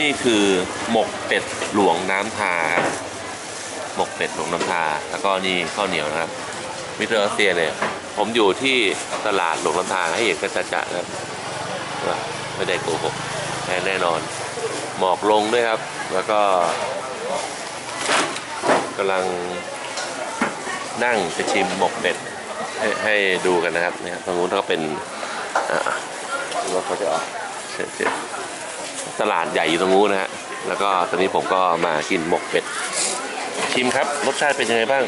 นี่คือหมกเป็ดหลวงน้ำทาครับหมกเป็ดหลวงน้ำทา แล้วก็นี่ข้าวเหนียวนะครับมิเตอร์ออสเซียเนี่ยผมอยู่ที่ตลาดหลวงน้ำทาให้เห็นกันจะๆนะครับไม่ได้โกหกแน่นอน หมอกลงด้วยครับ แล้วก็กำลังนั่งจะชิมหมกเป็ดให้ให้ดูกันนะครับเนี่ยตรงนู้นก็เป็นอ่ารถเขาจะออกเสร็จเสร็จ ตลาดใหญ่อยู่ตรงนู้นนะฮะ แล้วก็ตอนนี้ผมก็มากินหมกเป็ด ชิมครับ รสชาติเป็นยังไงบ้าง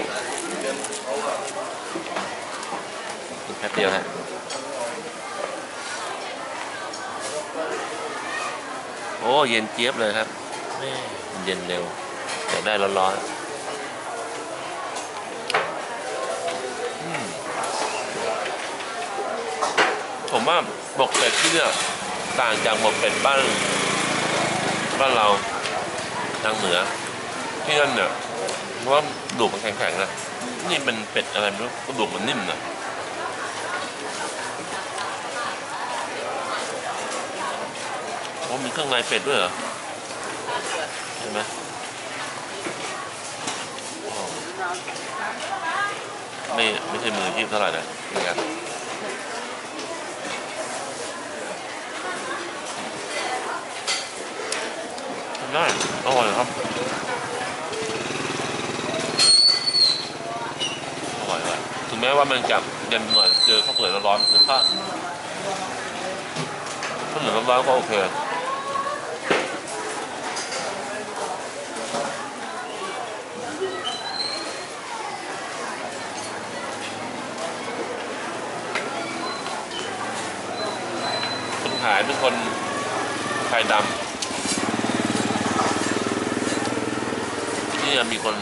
แป๊บเดียวฮะโอ้เย็นเจี๊ยบเลยครับแม่เย็นเร็วแต่ได้ร้อนๆผมว่าหมกเป็ดที่เนี่ย ต่างจากหมกเป็ดบ้านบ้านเราทางเหนือที่นั่นเนี่ยเพราะว่าดูมันแข็งๆนะนี่เป็นเป็ดอะไรไม่รู้กระดูกมันนิ่มนะโอ้มีเครื่องในเป็ดด้วยเหรอเห็นไหมไม่ไม่ใช่มืออาชีพเท่าไหร่นะนี่ครับ ได้อร่อยครับอร่อยเลยถึงแม้ว่ามันจะเย็นหน่อยเจอข้าวเปลือกร้อนๆก็ข้าวเหนียวร้อนๆก็โอเคคนขายเป็นคนไทยดำ นี่มีคน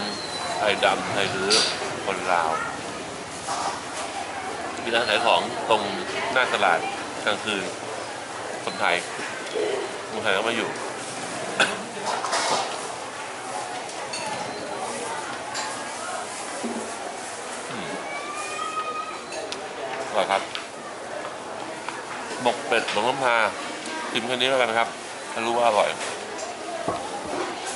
ไทยดำไทยรื้อคนลาวมีร้านขายของตรงหน้าตลาดกลางคืนคนไทยคนไทยก็มาอยู่ อร่อยครับบกเป็ดหลวงน้ำพาชิมแค่นี้แล้วกันครับถ้ารู้ว่าอร่อย